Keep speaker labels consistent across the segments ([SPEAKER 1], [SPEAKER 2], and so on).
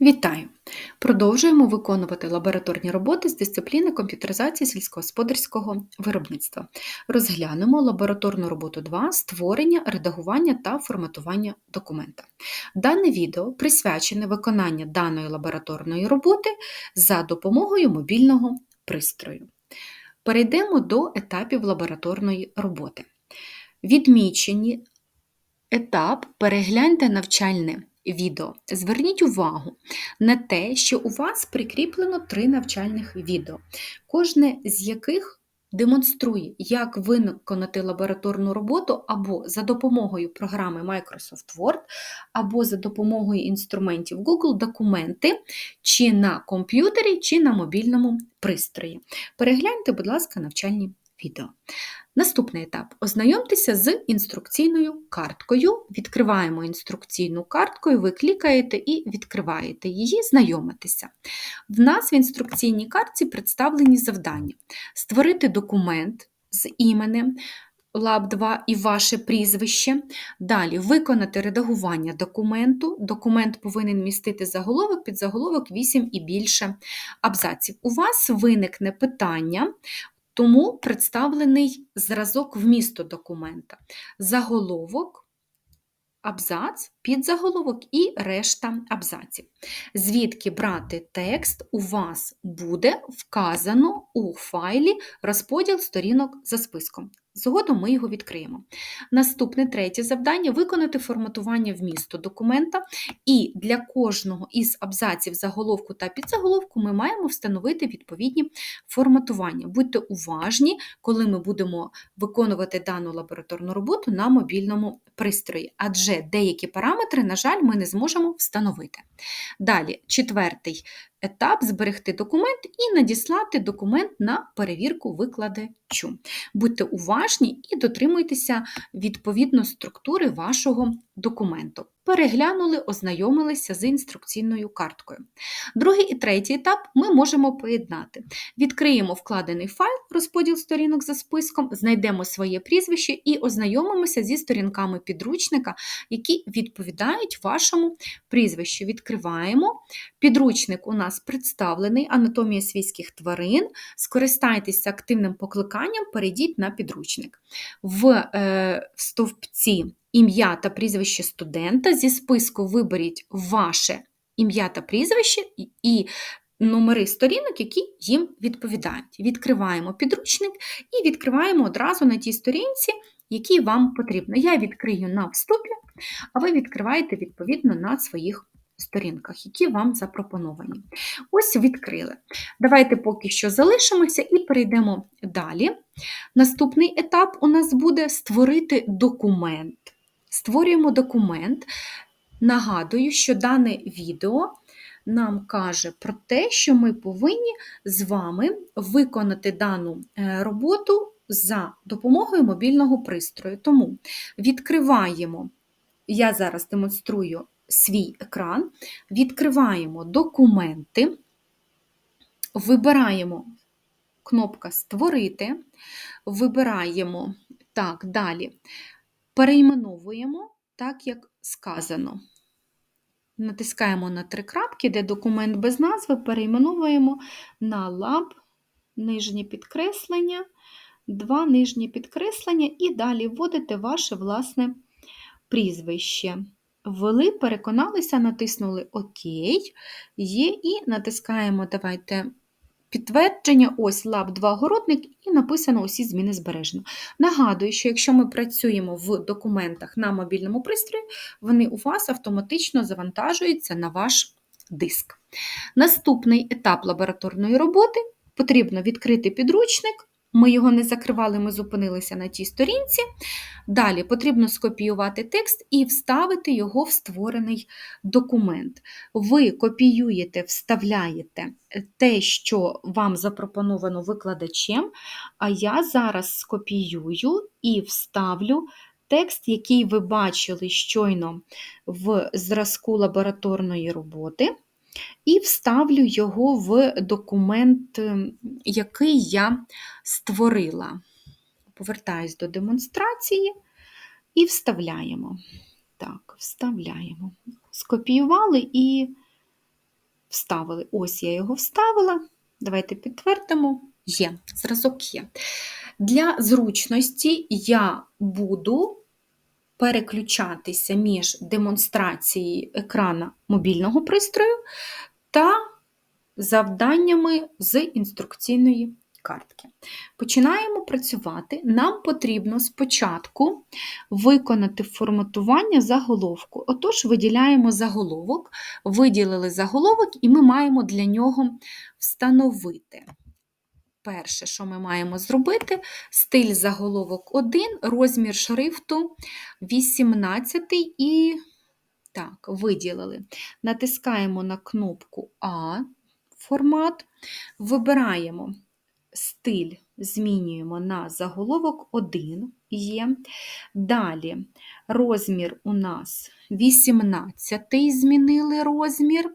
[SPEAKER 1] Вітаю! Продовжуємо виконувати лабораторні роботи з дисципліни комп'ютеризації сільськогосподарського виробництва. Розглянемо лабораторну роботу 2 створення, редагування та форматування документа. Дане відео присвячене виконанню даної лабораторної роботи за допомогою мобільного пристрою. Перейдемо до етапів лабораторної роботи. Відмічені етап перегляньте навчальне відео. Зверніть увагу на те, що у вас прикріплено три навчальних відео, кожне з яких демонструє, як виконати лабораторну роботу або за допомогою програми Microsoft Word, або за допомогою інструментів Google документи, чи на комп'ютері, чи на мобільному пристрої. Перегляньте, будь ласка, навчальні відео. Наступний етап ознайомтеся з інструкційною карткою. Відкриваємо інструкційну картку, ви клікаєте і відкриваєте її, знайомитеся. В нас в інструкційній картці представлені завдання: створити документ з іменем. Лаб 2 і ваше прізвище. Далі виконати редагування документу. Документ повинен містити заголовок, підзаголовок 8 і більше абзаців. У вас виникне питання тому представлений зразок вмісту документа, заголовок, абзац, підзаголовок і решта абзаців. Звідки брати текст, у вас буде вказано у файлі розподіл сторінок за списком. Згодом ми його відкриємо. Наступне третє завдання виконати форматування вмісту документа, і для кожного із абзаців заголовку та підзаголовку ми маємо встановити відповідні форматування. Будьте уважні, коли ми будемо виконувати дану лабораторну роботу на мобільному пристрої, адже деякі параметри, на жаль, ми не зможемо встановити. Далі, четвертий етап зберегти документ і надіслати документ на перевірку викладачу. Будьте уважні і дотримуйтеся відповідно структури вашого документу переглянули, ознайомилися з інструкційною карткою. Другий і третій етап ми можемо поєднати. Відкриємо вкладений файл, розподіл сторінок за списком, знайдемо своє прізвище і ознайомимося зі сторінками підручника, які відповідають вашому прізвищу. Відкриваємо. Підручник у нас представлений анатомія свійських тварин. Скористайтеся активним покликанням, перейдіть на підручник. В е, стовпці ім'я та прізвище студента. Зі списку виберіть ваше ім'я та прізвище і номери сторінок, які їм відповідають. Відкриваємо підручник і відкриваємо одразу на тій сторінці, які вам потрібно. Я відкрию на вступі, а ви відкриваєте відповідно на своїх сторінках, які вам запропоновані. Ось відкрили. Давайте поки що залишимося і перейдемо далі. Наступний етап у нас буде створити документ. Створюємо документ. Нагадую, що дане відео нам каже про те, що ми повинні з вами виконати дану е, роботу за допомогою мобільного пристрою. Тому відкриваємо, я зараз демонструю свій екран, відкриваємо документи, вибираємо кнопка Створити, вибираємо так, далі перейменовуємо так, як сказано. Натискаємо на три крапки, де документ без назви, перейменовуємо на лаб, нижнє підкреслення, два нижні підкреслення, і далі вводите ваше власне прізвище. Ввели, переконалися, натиснули ОК, є, і натискаємо, давайте Підтвердження, ось лаб 2 городник, і написано усі зміни збережено. Нагадую, що якщо ми працюємо в документах на мобільному пристрої, вони у вас автоматично завантажуються на ваш диск. Наступний етап лабораторної роботи потрібно відкрити підручник. Ми його не закривали, ми зупинилися на тій сторінці. Далі потрібно скопіювати текст і вставити його в створений документ. Ви копіюєте, вставляєте те, що вам запропоновано викладачем, а я зараз скопіюю і вставлю текст, який ви бачили щойно в зразку лабораторної роботи і вставлю його в документ, ем, який я створила. Повертаюсь до демонстрації і вставляємо. Так, вставляємо. Скопіювали і вставили. Ось я його вставила. Давайте підтвердимо. Є, зразок є. Для зручності я буду переключатися між демонстрацією екрана мобільного пристрою та завданнями з інструкційної картки. Починаємо працювати. Нам потрібно спочатку виконати форматування заголовку. Отож, виділяємо заголовок, виділили заголовок, і ми маємо для нього встановити. Перше, що ми маємо зробити, стиль заголовок 1, розмір шрифту 18 і так, виділили. Натискаємо на кнопку А формат, вибираємо стиль, змінюємо на заголовок 1 є. Далі розмір у нас 18, змінили розмір.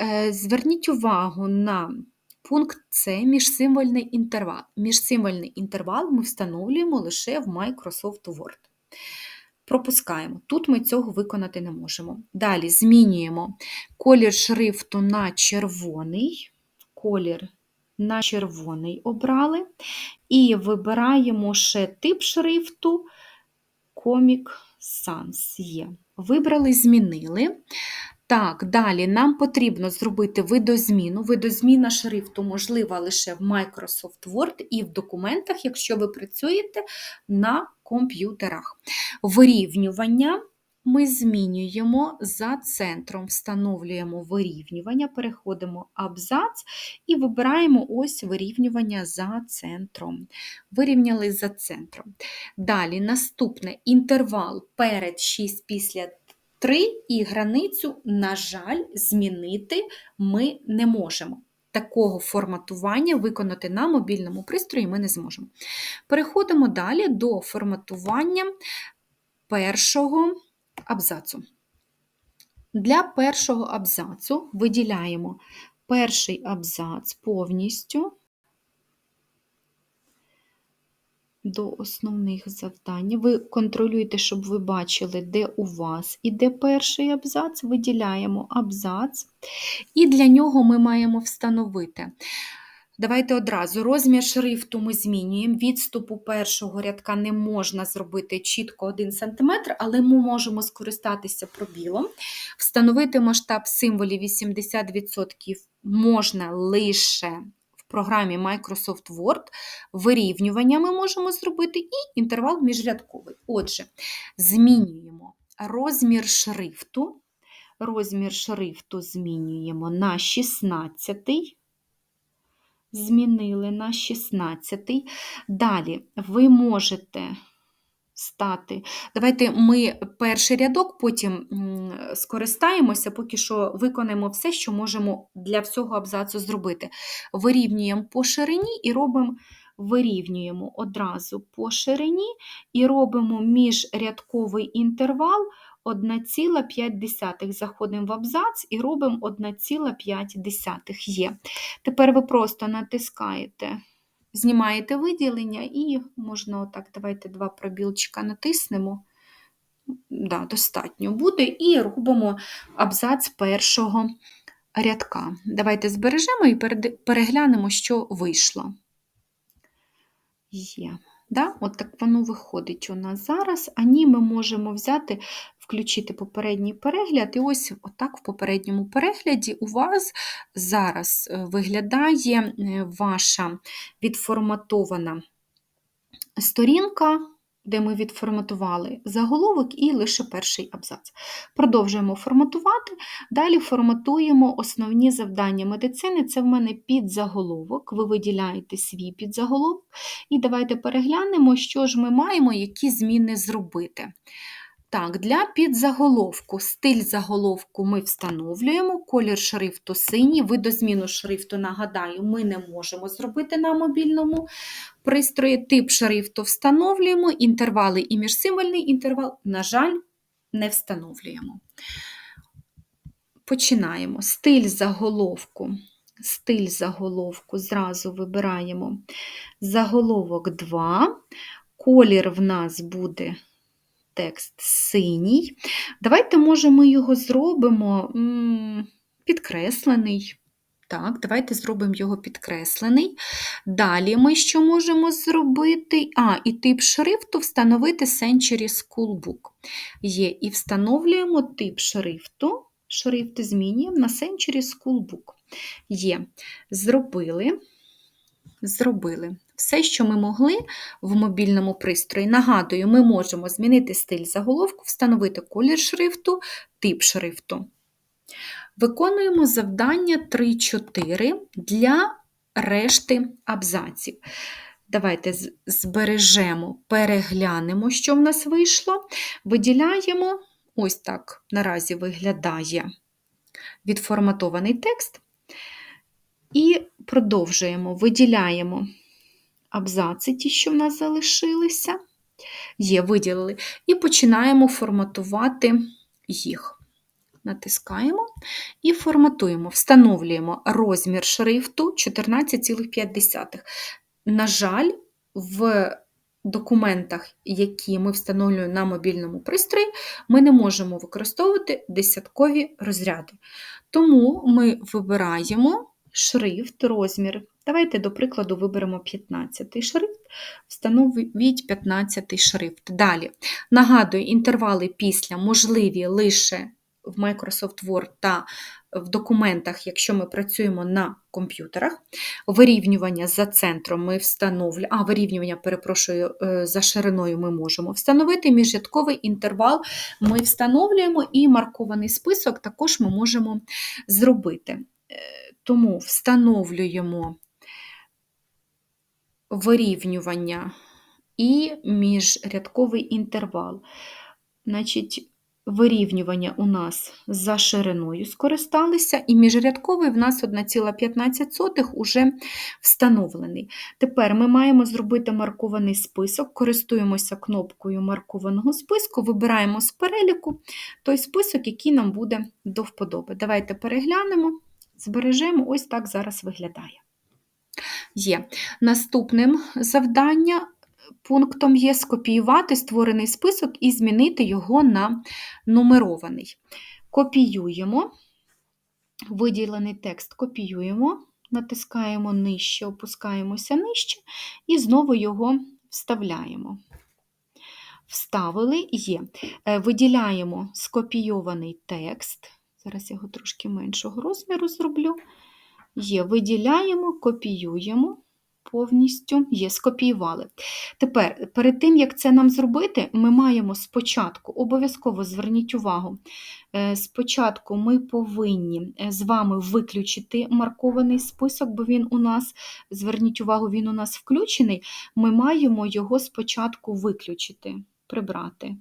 [SPEAKER 1] Е, зверніть увагу на пункт С міжсимвольний інтервал. Міжсимвольний інтервал ми встановлюємо лише в Microsoft Word. Пропускаємо. Тут ми цього виконати не можемо. Далі змінюємо колір шрифту на червоний, колір на червоний обрали, і вибираємо ще тип шрифту Comic Sans є. Вибрали, змінили. Так, далі нам потрібно зробити видозміну. Видозміна шрифту можлива лише в Microsoft Word і в документах, якщо ви працюєте на комп'ютерах. Вирівнювання ми змінюємо за центром, встановлюємо вирівнювання, переходимо абзац і вибираємо ось вирівнювання за центром. Вирівняли за центром. Далі наступне інтервал перед 6 після 3 і границю, на жаль, змінити ми не можемо. Такого форматування виконати на мобільному пристрої ми не зможемо. Переходимо далі до форматування першого абзацу. Для першого абзацу виділяємо перший абзац повністю до основних завдань. Ви контролюєте, щоб ви бачили, де у вас іде перший абзац, виділяємо абзац, і для нього ми маємо встановити. Давайте одразу розмір шрифту ми змінюємо. Відступу першого рядка не можна зробити чітко 1 см, але ми можемо скористатися пробілом. Встановити масштаб символів 80% можна лише програмі Microsoft Word. Вирівнювання ми можемо зробити і інтервал міжрядковий. Отже, змінюємо розмір шрифту. Розмір шрифту змінюємо на 16 змінили на 16. Далі ви можете стати. Давайте ми перший рядок потім скористаємося, поки що виконаємо все, що можемо для всього абзацу зробити. Вирівнюємо по ширині і робимо. Вирівнюємо одразу по ширині і робимо міжрядковий інтервал 1,5 заходимо в абзац і робимо 1,5 є. Тепер ви просто натискаєте, знімаєте виділення і можна отак, давайте два пробілчика натиснемо. Да, Достатньо буде, і робимо абзац першого рядка. Давайте збережемо і переглянемо, що вийшло. Є. Да? От так воно виходить у нас зараз, а ні, ми можемо взяти, включити попередній перегляд, і ось отак в попередньому перегляді у вас зараз е, виглядає е, ваша відформатована сторінка де ми відформатували заголовок і лише перший абзац. Продовжуємо форматувати. Далі форматуємо основні завдання медицини. Це в мене підзаголовок. Ви виділяєте свій підзаголовок. І давайте переглянемо, що ж ми маємо, які зміни зробити. Так, Для підзаголовку стиль заголовку ми встановлюємо, колір шрифту синій, видозміну шрифту, нагадаю, ми не можемо зробити на мобільному пристрої. Тип шрифту встановлюємо, інтервали і міжсимвольний інтервал, на жаль, не встановлюємо. Починаємо. Стиль заголовку. Стиль заголовку зразу вибираємо заголовок 2. Колір в нас буде текст синій. Давайте, може, ми його зробимо підкреслений. Так, давайте зробимо його підкреслений. Далі ми що можемо зробити? А, і тип шрифту встановити Century School Book. Є, і встановлюємо тип шрифту. Шрифт змінюємо на Century School Book. Є. Зробили. Зробили. Все, що ми могли в мобільному пристрої. Нагадую, ми можемо змінити стиль заголовку, встановити колір шрифту, тип шрифту. Виконуємо завдання 3-4 для решти абзаців. Давайте збережемо, переглянемо, що в нас вийшло. Виділяємо, ось так наразі виглядає відформатований текст. І продовжуємо, виділяємо абзаци, ті, що в нас залишилися, є, виділили, і починаємо форматувати їх. Натискаємо і форматуємо, встановлюємо розмір шрифту 14,5. На жаль, в документах, які ми встановлюємо на мобільному пристрої, ми не можемо використовувати десяткові розряди. Тому ми вибираємо шрифт, розмір. Давайте, до прикладу, виберемо 15 шрифт, встановіть 15 шрифт. Далі. Нагадую, інтервали після можливі лише в Microsoft Word та в документах, якщо ми працюємо на комп'ютерах. Вирівнювання за центром ми встановлюємо, а вирівнювання, перепрошую, е, за шириною ми можемо встановити. Міжрядковий інтервал ми встановлюємо, і маркований список також ми можемо зробити. Тому встановлюємо вирівнювання і міжрядковий інтервал. Значить, Вирівнювання у нас за шириною скористалися, і міжрядковий в нас 1,15 уже встановлений. Тепер ми маємо зробити маркований список, користуємося кнопкою маркованого списку, вибираємо з переліку той список, який нам буде до вподоби. Давайте переглянемо, збережемо, ось так зараз виглядає. Є. Наступним завдання пунктом є скопіювати створений список і змінити його на нумерований. Копіюємо, виділений текст копіюємо, натискаємо нижче, опускаємося нижче і знову його вставляємо. Вставили є. Е, виділяємо скопійований текст. Зараз я його трошки меншого розміру зроблю. Є, виділяємо, копіюємо повністю є, скопіювали. Тепер, перед тим, як це нам зробити, ми маємо спочатку, обов'язково зверніть увагу, е, спочатку ми повинні е, з вами виключити маркований список, бо він у нас, зверніть увагу, він у нас включений, ми маємо його спочатку виключити, прибрати.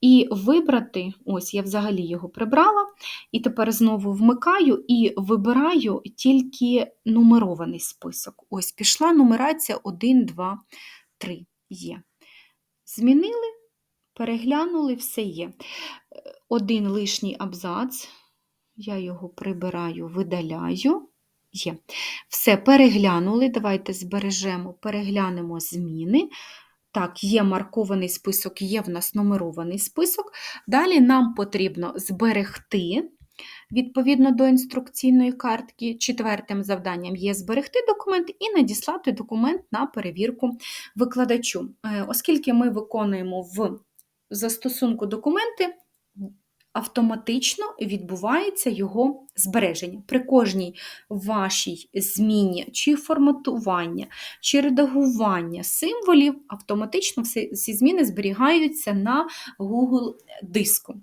[SPEAKER 1] І вибрати, ось я взагалі його прибрала, і тепер знову вмикаю і вибираю тільки нумерований список. Ось пішла нумерація 1, 2, 3 є. Змінили, переглянули, все є. Один лишній абзац, я його прибираю, видаляю. Є. Все, переглянули. Давайте збережемо, переглянемо зміни. Так, є маркований список, є в нас нумерований список. Далі нам потрібно зберегти. Відповідно до інструкційної картки, четвертим завданням є зберегти документ і надіслати документ на перевірку викладачу. Е, оскільки ми виконуємо в застосунку документи, автоматично відбувається його збереження. При кожній вашій зміні чи форматування, чи редагування символів, автоматично всі, всі зміни зберігаються на Google диску.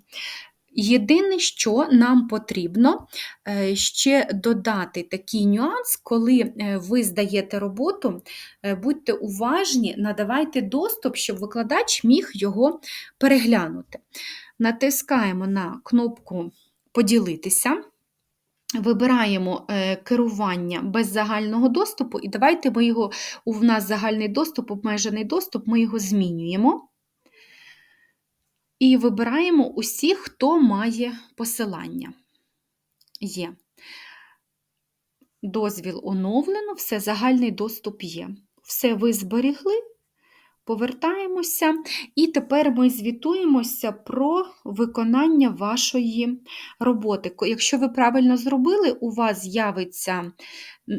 [SPEAKER 1] Єдине, що нам потрібно е, ще додати такий нюанс, коли е, ви здаєте роботу, е, будьте уважні, надавайте доступ, щоб викладач міг його переглянути натискаємо на кнопку Поділитися, вибираємо е, керування без загального доступу, і давайте ми його, у нас загальний доступ, обмежений доступ, ми його змінюємо. І вибираємо усіх, хто має посилання. Є. Дозвіл оновлено, все, загальний доступ є. Все ви зберігли, Повертаємося, і тепер ми звітуємося про виконання вашої роботи. Якщо ви правильно зробили, у вас з'явиться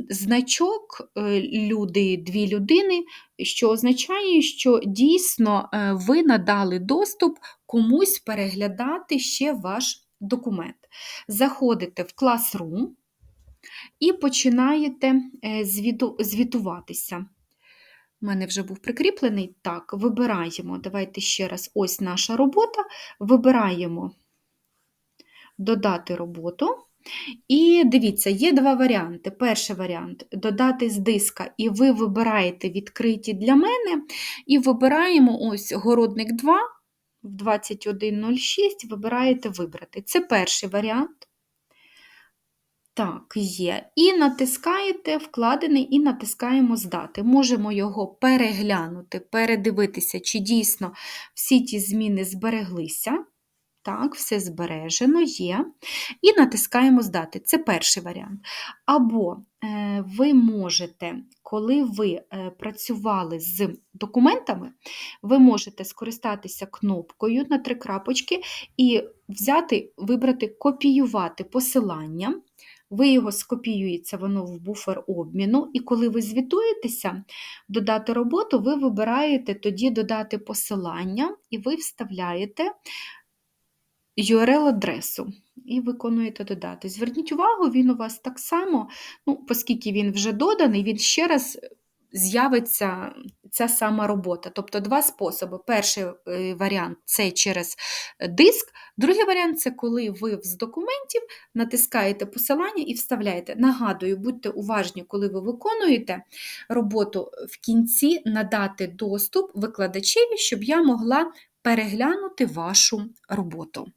[SPEAKER 1] значок е, люди, дві людини, що означає, що дійсно е, ви надали доступ комусь переглядати ще ваш документ. Заходите в Classroom і починаєте е, звіту- звітуватися. У мене вже був прикріплений. Так, вибираємо. Давайте ще раз, ось наша робота. Вибираємо додати роботу. І дивіться, є два варіанти. Перший варіант додати з диска, і ви вибираєте відкриті для мене, і вибираємо ось городник 2 в 21.06, вибираєте вибрати. Це перший варіант. Так, є. І натискаєте вкладений і натискаємо здати. Можемо його переглянути, передивитися, чи дійсно всі ті зміни збереглися. Так, все збережено є. І натискаємо здати. Це перший варіант. Або е, ви можете, коли ви е, працювали з документами, ви можете скористатися кнопкою на три крапочки і взяти, вибрати копіювати посилання. Ви його скопіюєте, воно в буфер обміну, і коли ви звітуєтеся, додати роботу, ви вибираєте тоді додати посилання, і ви вставляєте URL-адресу і виконуєте додати. Зверніть увагу, він у вас так само, ну, оскільки він вже доданий, він ще раз з'явиться ця сама робота. Тобто два способи. Перший е, варіант це через диск, другий варіант це коли ви з документів натискаєте посилання і вставляєте. Нагадую, будьте уважні, коли ви виконуєте роботу в кінці надати доступ викладачеві, щоб я могла переглянути вашу роботу.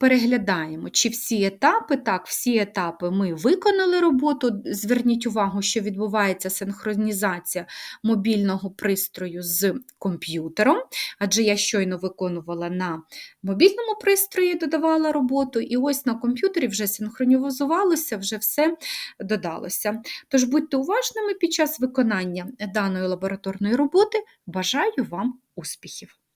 [SPEAKER 1] Переглядаємо, чи всі етапи, так, всі етапи ми виконали роботу. Зверніть увагу, що відбувається синхронізація мобільного пристрою з комп'ютером, адже я щойно виконувала на мобільному пристрої, додавала роботу, і ось на комп'ютері вже синхронізувалося, вже все додалося. Тож будьте уважними під час виконання даної лабораторної роботи. Бажаю вам успіхів!